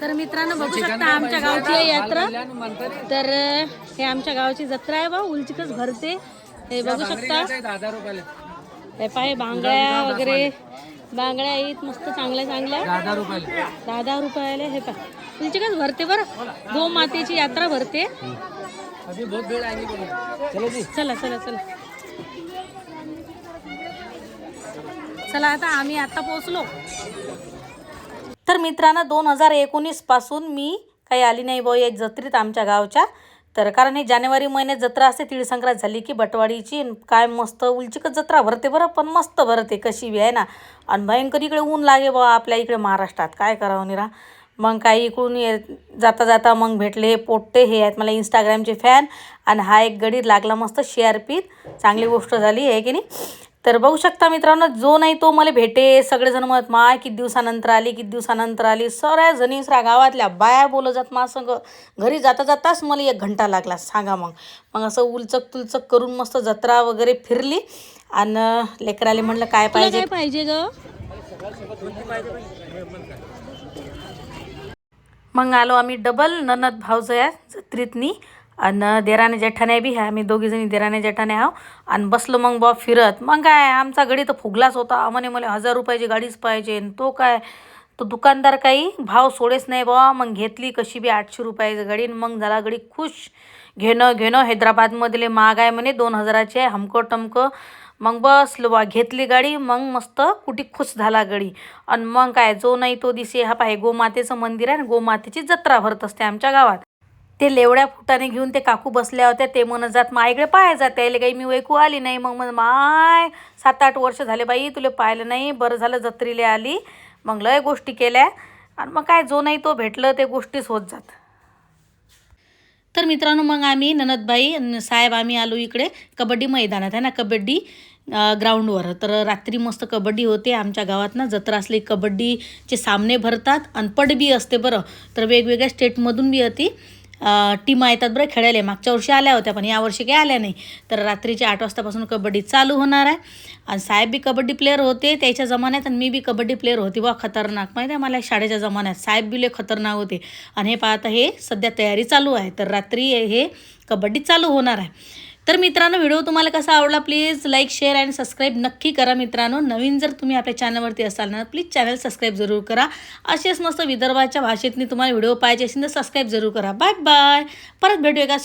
तर मित्रांनो बघू शकता आमच्या गावची आहे यात्रा. तर हे आमच्या गावची जत्रा आहे बा उलचिकच भरते. हे बघू शकता. हे पाय बांगड्या वगैरे. बांगड्या आहेत मस्त चांगल्या चांगल्या. दहा दहा रुपयाला. हे पाय. उलचिकच भरते बरं. गो मातेची यात्रा भरते. अभी बहुत भीड़ आएगी बोलो चलो जी. चला चला चला. चला आता आम्ही आता पोहोचलो. तर मित्रांनो दोन हजार एकोणीसपासून मी काही आली नाही भाऊ या जत्रेत आमच्या गावच्या. तर कारण हे जानेवारी महिन्यात जत्रा असते तिळसंक्रांत झाली की बटवाडीची काय मस्त उलचिकच जत्रा भरते बरं पण मस्त भरते कशी बी आहे ना. आणि भयंकर इकडे ऊन लागे बा आपल्या इकडे महाराष्ट्रात काय करावं निरा. मग काही इकडून ये जाता जाता मग भेटले हे पोट्टे हे आहेत मला इंस्टाग्रामचे फॅन आणि हा एक गडी लागला मस्त शेअरपीत चांगली गोष्ट झाली आहे की नाही. तर बघू शकता मित्रांनो जो नाही तो मला भेटे सगळेजण म्हणत माय किती दिवसानंतर आली किती दिवसानंतर आली. सगळ्या जणी सगळ्या गावातल्या बाया बोलत जात मा संग घरी जाता जाताच मला एक घंटा लागला सांगा मग. मग असं उलचक तुलचक करून मस्त जत्रा वगैरे फिरली. आणि लेकराले म्हणलं काय पाहिजे? पाहिजे ग? मग आलो आम्ही डबल ननद भावजया जत्रेतनी. आणि देराने जेठाने बी ह्या आम्ही दोघीजणी देराने जेठाने आहो. आणि बसलो मग बॉ फिरत. मग काय आमचा गडी तर फुगलाच होता. म्हणे मला हजार रुपयाची गाडीच पाहिजे. आणि तो काय तो दुकानदार काही भाव सोडेच नाही बा मग घेतली कशी बी आठशे रुपयाची गाडी. आणि मग झाला गडी खुश. घेणं घेणं हैदराबादमधले महाग आहे म्हणे दोन हजाराचे आहे हमकं टमकं. मग बसलो बा घेतली गाडी. मग मस्त कुठे खुश झाला गडी. आणि मग काय जो नाही तो दिसे हा पाहे गोमातेचं मंदिर आहे आणि गोमातेची जत्रा भरत असते आमच्या गावात. ते लेवड्या फुटाने घेऊन ते काकू बसल्या होत्या ते म्हणत जात मायकडे पाहायला जात यायला काही मी वैकू आली नाही. मग मग माय सात आठ वर्ष झाले बाई तुला पाहिलं नाही बरं झालं जत्रेला आली. मग लय गोष्टी केल्या. आणि मग काय जो नाही तो भेटलं ते गोष्टीच होत जात. तर मित्रांनो मग आम्ही ननदबाई साहेब आम्ही आलो इकडे कबड्डी मैदानात आहे ना? कबड्डी ग्राउंडवर. तर रात्री मस्त कबड्डी होते. आमच्या गावात ना जत्रा असली कबड्डीचे सामने भरतात. आणि बी असते बरं. तर वेगवेगळ्या स्टेटमधून बी होती टीमा येतात बरं खेळायला. मागच्या वर्षी आल्या होत्या पण यावर्षी काही आल्या नाही. तर रात्रीचे आठ वाजतापासून कबड्डी चालू होणार आहे. आणि साहेब बी कबड्डी प्लेअर होते त्याच्या जमान्यात आणि मी बी कबड्डी प्लेअर होती. वा खतरनाक. माहिती आहे मला शाळेच्या जमान्यात साहेब बी लय खतरनाक होते. आणि हे पाहता हे सध्या तयारी चालू आहे. तर रात्री हे कबड्डी चालू होणार आहे. तर मित्रांनो व्हिडिओ तुम्हाला कसा आवडला please like share and subscribe नक्की करा मित्रांनो. नवीन जर तुम्ही आपल्या चॅनलवरती असाल ना प्लीज चॅनल सबस्क्राईब जरूर करा. असेच मस्त विदर्भाच्या भाषेतनी तुम्हाला व्हिडिओ पाहिजे असेल तर सबस्क्राईब जरूर करा. बाय बाय परत भेटूया का